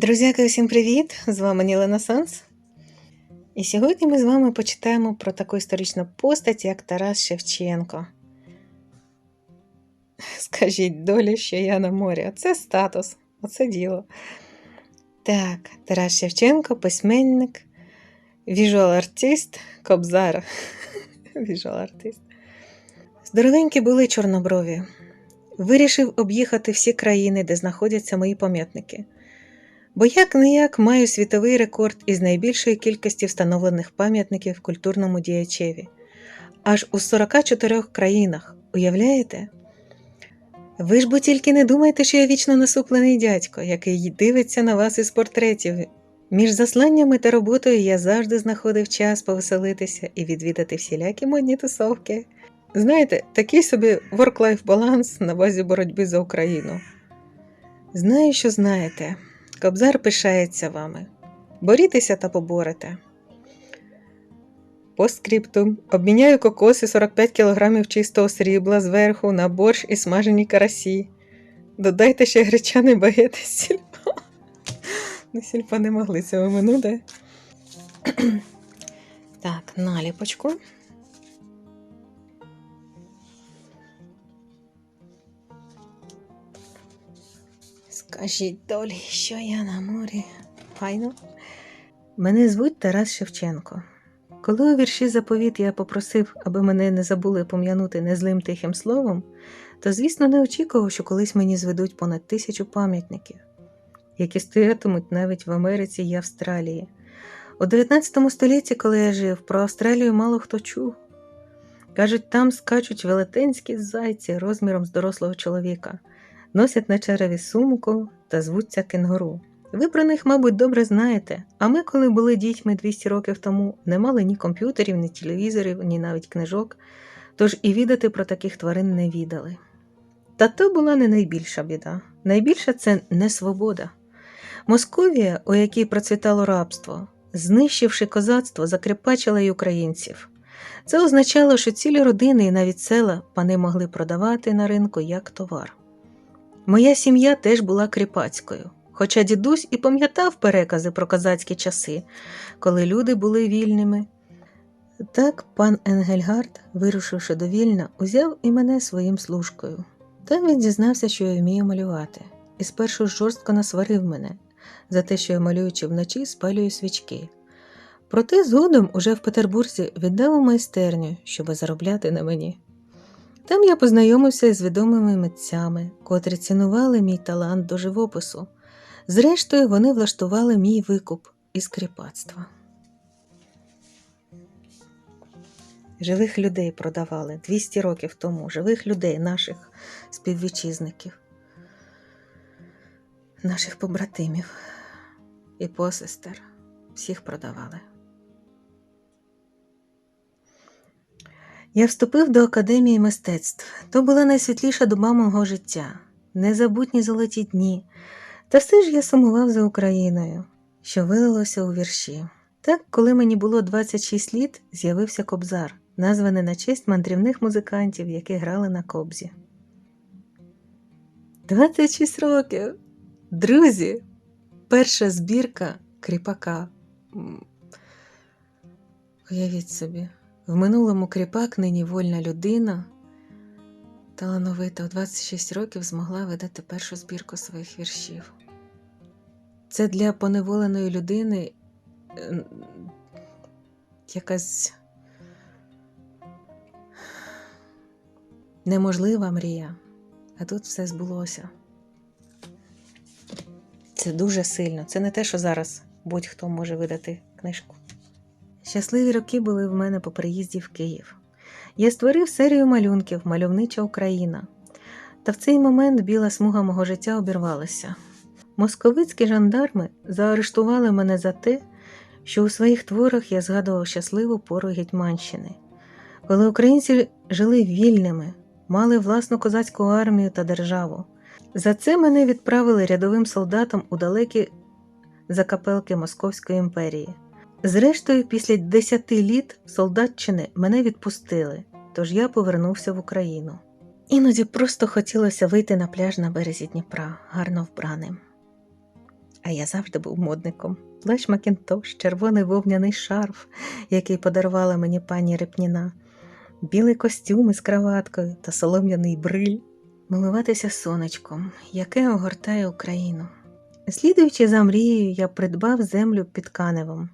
Друзяки, усім привіт! З вами Ніла Санс. І сьогодні ми з вами почитаємо про таку історичну постать, як Тарас Шевченко. Скажіть долі, що я на морі. Оце статус, оце діло. Так, Тарас Шевченко, письменник, віжуал-артист, кобзар. Віжуал-артист. Здоровенькі були чорноброві. Вирішив об'їхати всі країни, де знаходяться мої пам'ятники. Бо як не як маю світовий рекорд із найбільшої кількості встановлених пам'ятників культурному діячеві. Аж у 44 країнах, уявляєте? Ви ж бо тільки не думайте, що я вічно насуплений дядько, який дивиться на вас із портретів. Між засланнями та роботою я завжди знаходив час повеселитися і відвідати всілякі модні тусовки. Знаєте, такий собі work-life баланс на базі боротьби за Україну. Знаю, що знаєте. Кобзар пишається вами. Борітеся та поборете. По скриптум. Обміняю кокоси 45 кг чистого срібла зверху на борщ і смажені карасі. Додайте ще гречаний багет із сільпа. Ну, сільпа не могли це оминути. Так, наліпочку. Скажіть долі, що я на морі. Файно. Мене звуть Тарас Шевченко. Коли у вірші заповіт я попросив, аби мене не забули пом'янути незлим тихим словом, то, звісно, не очікував, що колись мені зведуть понад тисячу пам'ятників, які стоятимуть навіть в Америці і Австралії. У 19 столітті, коли я жив, про Австралію мало хто чув. Кажуть, там скачуть велетенські зайці розміром з дорослого чоловіка носять на череві сумку та звуться кенгуру. Ви про них, мабуть, добре знаєте, а ми, коли були дітьми 200 років тому, не мали ні комп'ютерів, ні телевізорів, ні навіть книжок, тож і відати про таких тварин не відали. Та то була не найбільша біда. Найбільша це не свобода. Московія, у якій процвітало рабство, знищивши козацтво, закріпачила й українців. Це означало, що цілі родини і навіть села пани могли продавати на ринку як товар. Моя сім'я теж була кріпацькою, хоча дідусь і пам'ятав перекази про козацькі часи, коли люди були вільними. Так пан Енгельгард, вирушивши до Вільна, узяв і мене своїм служкою. Там він дізнався, що я вмію малювати, і спершу жорстко насварив мене за те, що я малюючи вночі, спалюю свічки. Проте згодом уже в Петербурзі віддав у майстерню, щоб заробляти на мені. Там я познайомився з відомими митцями, котрі цінували мій талант до живопису. Зрештою, вони влаштували мій викуп із кріпацтва. Живих людей продавали 200 років тому, живих людей, наших співвітчизників, наших побратимів і посестер. Всіх продавали. Я вступив до Академії мистецтв. То була найсвітліша доба мого життя, незабутні золоті дні. Та все ж я сумував за Україною, що вилилося у вірші. Так, коли мені було 26 літ, з'явився кобзар, названий на честь мандрівних музикантів, які грали на кобзі. 26 років. Друзі, перша збірка кріпака. Уявіть собі. В минулому кріпак, нині вольна людина, талановита у 26 років змогла видати першу збірку своїх віршів. Це для поневоленої людини якась неможлива мрія, а тут все збулося. Це дуже сильно. Це не те, що зараз будь-хто може видати книжку. Щасливі роки були в мене по приїзді в Київ. Я створив серію малюнків Мальовнича Україна. Та в цей момент біла смуга мого життя обірвалася. Московицькі жандарми заарештували мене за те, що у своїх творах я згадував щасливу пору Гетьманщини, коли українці жили вільними, мали власну козацьку армію та державу. За це мене відправили рядовим солдатам у далекі закапелки Московської імперії. Зрештою, після десяти літ солдатчини мене відпустили, тож я повернувся в Україну. Іноді просто хотілося вийти на пляж на березі Дніпра, гарно вбраним. А я завжди був модником. Плащ Макінтош, червоний вовняний шарф, який подарувала мені пані Репніна, білий костюм із краваткою та солом'яний бриль. Милуватися сонечком, яке огортає Україну. Слідуючи за мрією, я придбав землю під Каневом,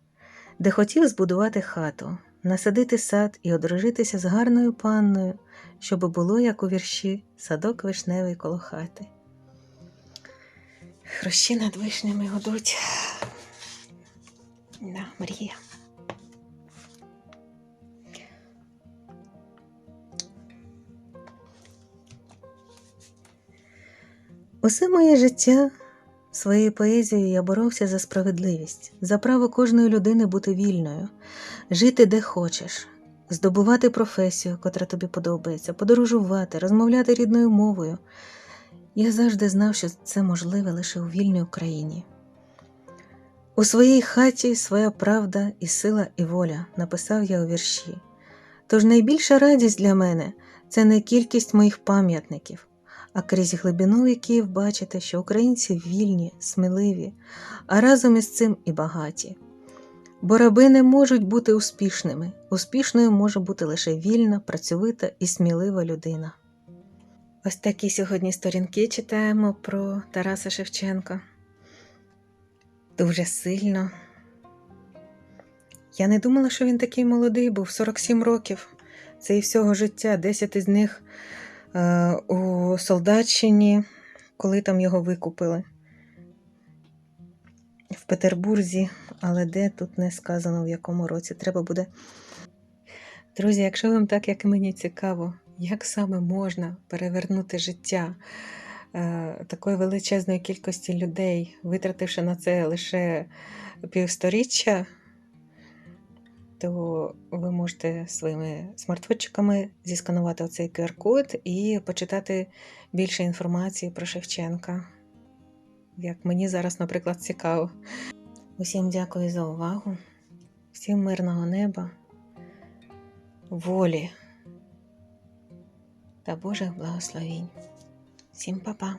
де хотів збудувати хату, насадити сад і одружитися з гарною панною, щоб було, як у вірші, садок вишневий коло хати. Хрущі над вишнями гудуть. Да, мрія. Усе моє життя своєю поезією я боровся за справедливість, за право кожної людини бути вільною, жити де хочеш, здобувати професію, котра тобі подобається, подорожувати, розмовляти рідною мовою. Я завжди знав, що це можливе лише у вільній Україні. У своїй хаті своя правда і сила і воля, написав я у вірші. Тож найбільша радість для мене це не кількість моїх пам'ятників, а крізь глибину віків бачити, що українці вільні, сміливі, а разом із цим і багаті. Бо раби не можуть бути успішними. Успішною може бути лише вільна, працьовита і смілива людина. Ось такі сьогодні сторінки читаємо про Тараса Шевченка. Дуже сильно. Я не думала, що він такий молодий був 47 років. Це і всього життя, 10 із них у Солдатчині, коли там його викупили. В Петербурзі, але де тут не сказано, в якому році треба буде. Друзі, якщо вам так, як мені цікаво, як саме можна перевернути життя е, такої величезної кількості людей, витративши на це лише півсторіччя, то ви можете своїми смартфончиками зісканувати оцей QR-код і почитати більше інформації про Шевченка. Як мені зараз, наприклад, цікаво. Усім дякую за увагу, всім мирного неба, волі та Божих благословінь. Всім па-па!